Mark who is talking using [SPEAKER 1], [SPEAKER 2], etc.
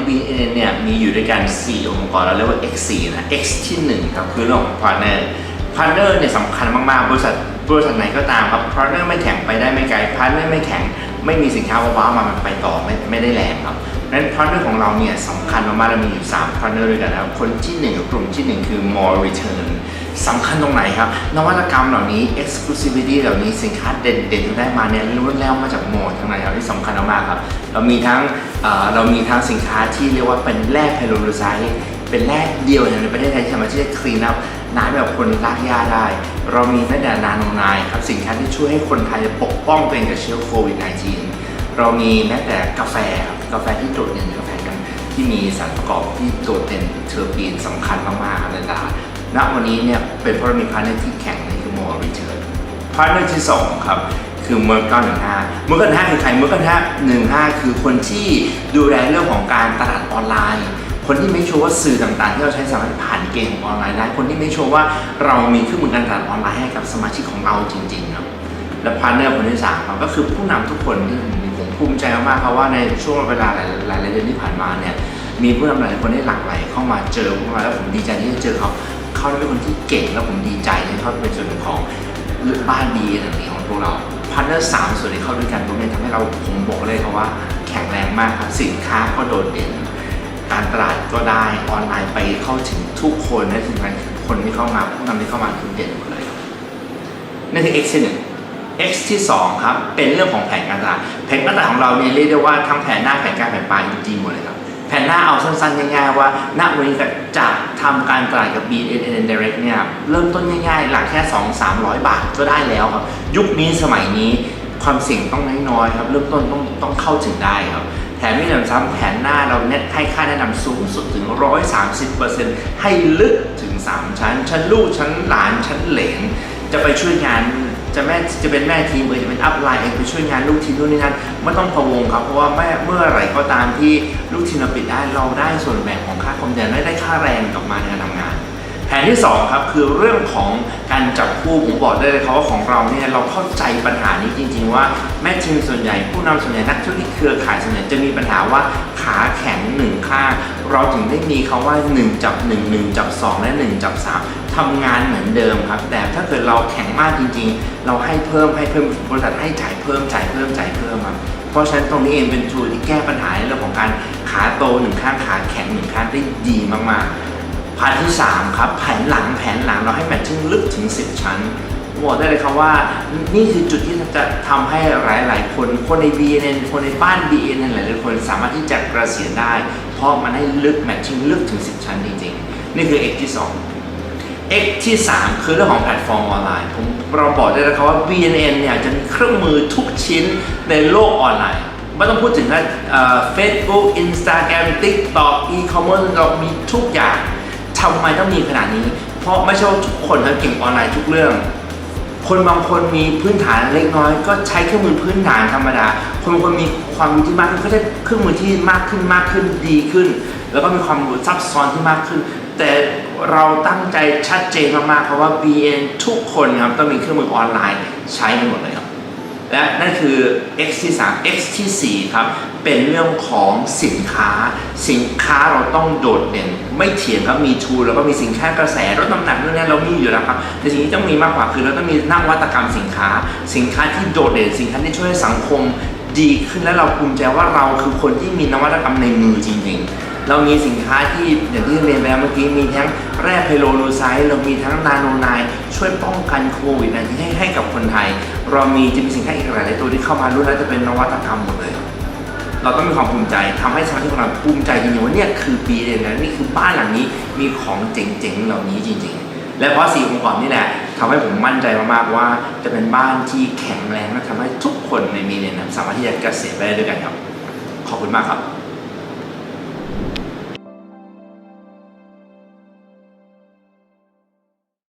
[SPEAKER 1] ของ BNN เนี่ยมีอยู่ด้วยกัน 4 องค์กรเราเรียกว่า X 4 นะ X ที่1ครับคือเรื่องของ partner partner เนี่ยสำคัญมากๆ บริษัทบริษัทไหนก็ตามครับ partner ไม่แข็งไปได้ไม่ไกล partner ไม่แข็งไม่มีสินค้าว้าวมามันไปต่อไม่ไม่ได้แรงครับนั้น partner ของเราเนี่ยสำคัญมากๆเรามีอยู่ 3 partner ด้วยกันนะครับคนที่ 1 กับกลุ่มที่ 1 คือ more return สำคัญตรงไหนครับ นวัตกรรมเหล่านี้ exclusivity เหล่านี้สินค้าเด่นๆที่ได้มาเนี่ยล้วนแล้วมาจากโมดทั้งนั้นครับที่สำคัญมากๆครับ เรามีทั้งเรามีทั้งสินค้าที่เรียกว่าเป็นแร่ไพโลลูไซด์เป็นแร่เดียวในประเทศไทยที่สามารถที่จะคลีนอัพน้ำแบบคนลากยาได้ เรามีแม้แต่นาโนไนครับสินค้าที่ช่วยให้คนไทยปกป้องตัวเองจากเชื้อโควิด -19 เรามีแม้แต่กาแฟครับกาแฟที่โดดเด่นกาแฟกันที่มีสารประกอบที่โดดเด่นเทอร์ปีนสำคัญมากๆในตลาดณวันนี้เนี่ยเป็นเพราะเรามีพาร์ทเนอร์ที่แข็งในคือ more return พาร์ทเนอร์ที่ 2 ครับ คือเมอร์ก้าหนึ่งห้าเมอร์ก้าหนึ่งห้าคือใครเมอร์ก้าหนึ่งห้าคือคนที่ดูแลเรื่องของการตลาดออนไลน์ คนที่ไม่ชัวร์ว่าสื่อต่างๆ ที่เราใช้สามารถผ่านเกมของออนไลน์ได้ คนที่ไม่ชัวร์ว่าเรามีเครื่องมือการตลาดออนไลน์ให้กับสมาชิกของเราจริงๆครับและพาร์ทเนอร์คนที่สามครับก็คือผู้นำทุกคนที่ผมภูมิใจมากๆเพราะว่าในช่วงเวลาหลายหลายๆเดือนที่ผ่านมาเนี่ยมีผู้นำหลายคนได้หลั่งไหลเข้ามาเจอพวกเราแล้วผมดีใจที่ได้เจอเขาเขาเป็นคนที่เก่งแล้วผมดีใจที่เขาเป็นส่วนหนึ่งของ บ้านดีอันนี้ของพวกเราพาร์ทเนอร์สามส่วนที่เข้าด้วยกันตรงนี้ทำให้เราผมบอกเลยครับว่าแข็งแรงมากครับสินค้าก็โดดเด่นการตลาดก็ได้ออนไลน์ไปเข้าถึงทุกคนและถึงการคนที่เข้ามาผู้นำที่เข้ามาคือเด่นหมดเลยครับนั่นคือ X ที่1 X ที่2ครับเป็นเรื่องของแผนการตลาดแผนการตลาดของเราเนี่ยเรียกได้ว่าทั้งแผนหน้าแผนกลางแผนปลายจริงหมดเลยครับ แผนหน้าเอาสั้นๆง่ายๆว่าณวันนี้จะทำการตลาดกับ BNN Direct เนี่ยเริ่มต้นง่ายๆ หลักแค่ 2-300 บาทก็ได้แล้วครับ ยุคนี้สมัยนี้ความเสี่ยงต้องน้อยๆครับ เริ่มต้นต้องต้องเข้าถึงได้ครับแถมไม่หนำซ้ำแผนหน้าเราเน็ตให้ค่าแนะนำสูงสุดถึง 130%ให้ลึกถึง 3 ชั้น ชั้นลูกชั้นหลานชั้นเหลน จะไปช่วยงาน จะแม่จะเป็นแม่ทีมเอยจะเป็นอัพไลน์เองไปช่วยงานลูกทีมนู่นนี่นั่นไม่ต้องพะวงครับเพราะว่าแม่เมื่อไหร่ก็ตามที่ลูกทีมเราปิดได้เราได้ส่วนแบ่งของค่าคอมเมนต์ได้ได้ค่าแรงกลับมาในการทำงานแผนที่ 2 ครับ คือเรื่องของการจับคู่ผมบอกได้เลยครับว่าของเราเนี่ยเราเข้าใจปัญหานี้จริง ๆ ว่าแม่ทีมส่วนใหญ่ผู้นำส่วนใหญ่นักธุรกิจเครือข่ายส่วนใหญ่จะมีปัญหาว่าขาแข็งหนึ่งข้างเราถึงได้มีคาว่า 1 จับ 1 1 จับ 2 และ 1 จับ 3 ทำงานเหมือนเดิมครับ แต่ถ้าเกิดเราแข็งมากจริง ๆ เราให้เพิ่มให้เพิ่มบริษัทให้จ่ายเพิ่มจ่ายเพิ่มจ่ายเพิ่มครับเพราะฉะนั้นตรงนี้เองเป็นทูที่แก้ปัญหาในเรื่องของการขาโตหนึ่งข้างขาแข็งหนึ่งข้างได้ดีมากๆพาร์ทที่3ครับแผนหลังแผนหลังเราให้แมทชิ่งลึกถึง 10 ชั้นบอกได้เลยครับว่านี่คือจุดที่จะทำให้หลาย ๆ คนคนใน BNN คนในบ้าน BNN หลายๆคนสามารถที่จะกระเกษียณได้ เพราะมันให้ลึกแมทชิ่งลึกถึง 10 ชั้นจริง ๆ นี่คือ X ที่ 2 X ที่ 3 คือเรื่องของแพลตฟอร์มออนไลน์ ผมเราบอกได้เลยครับว่า BNN เนี่ยจะมีเครื่องมือทุกชิ้นในโลกออนไลน์ไม่ต้องพูดถึงนะเฟซบุ๊กอินสตาแกรมทิกต็อกอีคอมเมิร์ซเรามีทุกอย่างทำไมต้องมีขนาดนี้ เพราะไม่ใช่ทุกคนทั้งเก่งออนไลน์ทุกเรื่อง คนบางคนมีพื้นฐานเล็กน้อย ก็ใช้เครื่องมือพื้นฐานธรรมดา คนบางคนมีความรู้ที่มากขึ้นก็ได้เครื่องมือที่มากขึ้นมากขึ้นดีขึ้น แล้วก็มีความรู้ซับซ้อนที่มากขึ้น แต่เราตั้งใจชัดเจนมากๆ เพราะว่า BN ทุกคนครับต้องมีเครื่องมือออนไลน์ใช้กันหมดเลยครับ และนั่นคือ X ที่3 X ที่4ครับ เป็นเรื่องของสินค้า สินค้าเราต้องโดดเด่น ไม่เถียงครับ มีทูแล้วก็มีสินค้ากระแสลดน้ำหนักนู่นนี่เรามีอยู่แล้วครับ แต่สิ่งที่ต้องมีมากกว่าคือเราต้องมีนวัตกรรมสินค้า สินค้าที่โดดเด่น สินค้าที่ช่วยสังคมดีขึ้นและเราภูมิใจว่าเราคือคนที่มีนวัตกรรมในมือจริง ๆ เรามีสินค้าที่อย่างที่เรียนไปแล้วเมื่อกี้มีทั้งแร่ไพโลลูไซด์เรามีทั้งนาโนไนช่วยป้องกันโควิดที่ให้ให้กับคนไทย เรามีจะมีสินค้าอีกหลายๆตัวที่เข้ามารุ่นแล้วจะเป็นนวัตกรรมหมดเลยเราต้องมีความภูมิใจทำให้สมาชิกของเราภูมิใจจริงๆว่าเนี่ยคือปีเดนนะนี่คือบ้านหลังนี้มีของเจ๋งๆเหล่านี้จริง ๆ และเพราะสี่องค์กรนี่แหละทำให้ผมมั่นใจมากๆว่า จะเป็นบ้านที่แข็งแรงและทำให้ทุกคนในมีเดนนสามารถที่จะเกษตรไปได้ด้วยกันครับ ขอบคุณมากครับ